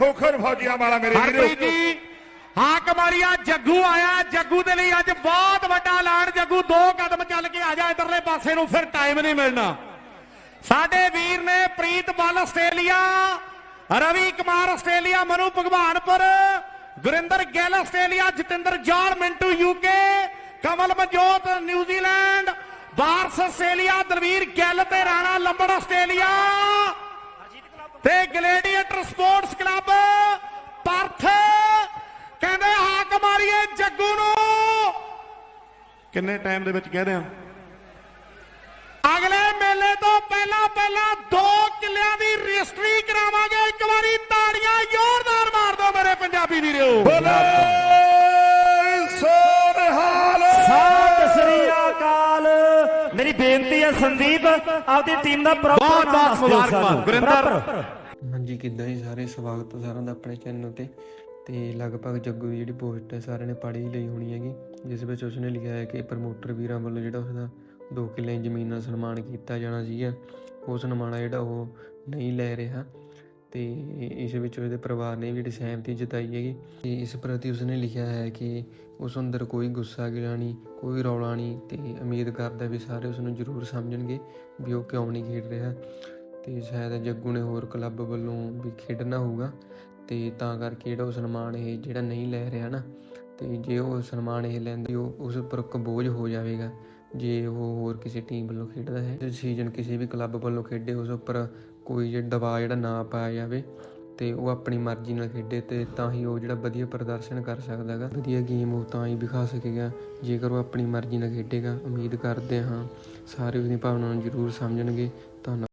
ਖੋਖਰ ਫੌਜੀਆਂ ਵਾਲਾ ਮੇਰੇ ਹਰਪ੍ਰੀਤ ਜੀ, ਹਾਕ ਮਾਰੀਆ, ਜੱਗੂ ਆਇਆ। ਜੱਗੂ ਦੇ ਲਈ ਅੱਜ ਬਹੁਤ ਵੱਡਾ ਐਲਾਨ। ਜੱਗੂ, ਦੋ ਕਦਮ ਚੱਲ ਕੇ ਆ ਜਾ ਇਧਰਲੇ ਪਾਸੇ ਨੂੰ, ਫਿਰ ਟਾਈਮ ਨਹੀਂ ਮਿਲਣਾ। ਸਾਡੇ ਵੀਰ ਨੇ Preet Bal Australia, Ravi Kumar Australia, Manu Bhagwanpur, Gurinder Gill Australia, Jatinder Jal Mintu UK Kamal Manjot New Zealand Waris Australia, Dalvir Gill ਤੇ ਰਾਣਾ ਲੰਬੜ ਆਸਟ੍ਰੇਲੀਆ। ਤੇ ਗਲੇਡੀ ਕਿੰਨੇ ਟਾਈਮ ਦੇ ਵਿੱਚ ਕਹਿੰਦੇ ਆ ਅਗਲੇ ਮੇਲੇ ਤੋਂ ਪਹਿਲਾਂ ਪਹਿਲਾਂ ਦੋ ਕਿੱਲਿਆਂ ਦੀ ਰਜਿਸਟਰੀ ਕਰਾਵਾਂਗੇ। ਇੱਕ ਵਾਰੀ ਤਾੜੀਆਂ ਜ਼ੋਰਦਾਰ ਮਾਰ ਦਿਓ ਮੇਰੇ ਪੰਜਾਬੀ ਵੀਰੋ। ਬੋਲੇ! ਸੋਨਹਾਲ! ਸਤਿ ਸ੍ਰੀ ਅਕਾਲ। ਮੇਰੀ ਬੇਨਤੀ ਹੈ ਸੰਦੀਪ ਆਪਦੀ ਟੀਮ ਦਾ ਪ੍ਰੋਪਰ ਬਹੁਤ ਨਾਮ ਬਹੁਤ ਦੱਸ ਦਿਓ ਸਾਨੂੰ। ਗੁਰਿੰਦਰ। ਹਾਂਜੀ ਕਿੱਦਾਂ ਜੀ ਸਾਰੇ? ਸਵਾਗਤ ਸਾਰਿਆਂ ਦਾ ਆਪਣੇ ਚੈਨਲ ਤੇ। ਤੇ ਲਗਭਗ ਜੱਗੂ ਦੀ ਜਿਹੜੀ ਪੋਸਟ ਹੈ, ਸਾਰਿਆਂ ਨੇ ਪੜ੍ਹ ਹੀ ਲਈ ਹੋਣੀ ਹੈਗੀ, ਜਿਸ ਵਿੱਚ ਉਸਨੇ ਲਿਖਿਆ ਹੈ ਕਿ ਪ੍ਰਮੋਟਰ ਵੀਰਾਂ ਵੱਲੋਂ ਜਿਹੜਾ ਉਸਦਾ 2 ਕਿੱਲੇ ਜ਼ਮੀਨ ਨਾਲ ਸਨਮਾਨ ਕੀਤਾ ਜਾਣਾ ਸੀਗਾ, ਉਹ ਸਨਮਾਨ ਜਿਹੜਾ ਉਹ ਨਹੀਂ ਲੈ ਰਿਹਾ ਤੇ ਇਸ ਵਿੱਚ ਉਸਦੇ ਪਰਿਵਾਰ ਨੇ ਵੀ ਜਿਹੜੀ ਸਹਿਮਤੀ ਜਤਾਈ ਹੈਗੀ ਤੇ ਇਸ ਪ੍ਰਤੀ ਉਸਨੇ ਲਿਖਿਆ ਹੈ ਕਿ ਉਸ ਅੰਦਰ ਕੋਈ ਗੁੱਸਾ ਗਿਲਾ ਨਹੀਂ, ਕੋਈ ਰੌਲਾ ਨਹੀਂ ਤੇ ਉਮੀਦ ਕਰਦਾ ਵੀ ਸਾਰੇ ਉਸ ਨੂੰ ਜ਼ਰੂਰ ਸਮਝਣਗੇ ਵੀ ਉਹ ਕਿਉਂ ਨਹੀਂ ਖੇਡ ਰਿਹਾ ਤੇ ਸ਼ਾਇਦ ਜੱਗੂ ਨੇ ਹੋਰ ਕਲੱਬ ਵੱਲੋਂ ਵੀ ਖੇਡਣਾ ਹੋਊਗਾ। ਤੇ ਤਾਂ ਕਰਕੇ ਜਿਹੜਾ ਉਹ ਸਨਮਾਨ ਇਹ ਜਿਹੜਾ ਨਹੀਂ ਲੈ ਰਿਹਾ ਨਾ, ਤੇ ਜੇ ਉਹ ਸਨਮਾਨ ਇਹ ਲੈਂਦੀ, ਉਹ ਉਸ ਉੱਪਰ ਇੱਕ ਬੋਝ ਹੋ ਜਾਵੇਗਾ। ਜੇ ਉਹ ਹੋਰ ਕਿਸੇ ਟੀਮ ਵੱਲੋਂ ਖੇਡਦਾ ਹੈ ਤੇ ਸੀਜ਼ਨ ਕਿਸੇ ਵੀ ਕਲੱਬ ਵੱਲੋਂ ਖੇਡੇ, ਉਸ ਉੱਪਰ ਕੋਈ ਜਿਹੜਾ ਦਬਾਅ ਜਿਹੜਾ ਨਾ ਪਾਇਆ ਜਾਵੇ, ਤੇ ਉਹ ਆਪਣੀ ਮਰਜ਼ੀ ਨਾਲ ਖੇਡੇ, ਤੇ ਤਾਂ ਹੀ ਉਹ ਜਿਹੜਾ ਵਧੀਆ ਪ੍ਰਦਰਸ਼ਨ ਕਰ ਸਕਦਾ ਹੈਗਾ ਵਧੀਆ ਗੇਮ ਉਹ ਤਾਂ ਹੀ ਵਿਖਾ ਸਕੇਗਾ। ਜੇਕਰ ਉਹ ਆਪਣੀ ਮਰਜ਼ੀ ਨਾਲ ਖੇਡੇਗਾ, ਉਮੀਦ ਕਰਦੇ ਹਾਂ ਸਾਰੇ ਉਹਦੀ ਭਾਵਨਾ ਨੂੰ ਜ਼ਰੂਰ ਸਮਝਣਗੇ। ਧੰਨਵਾਦ।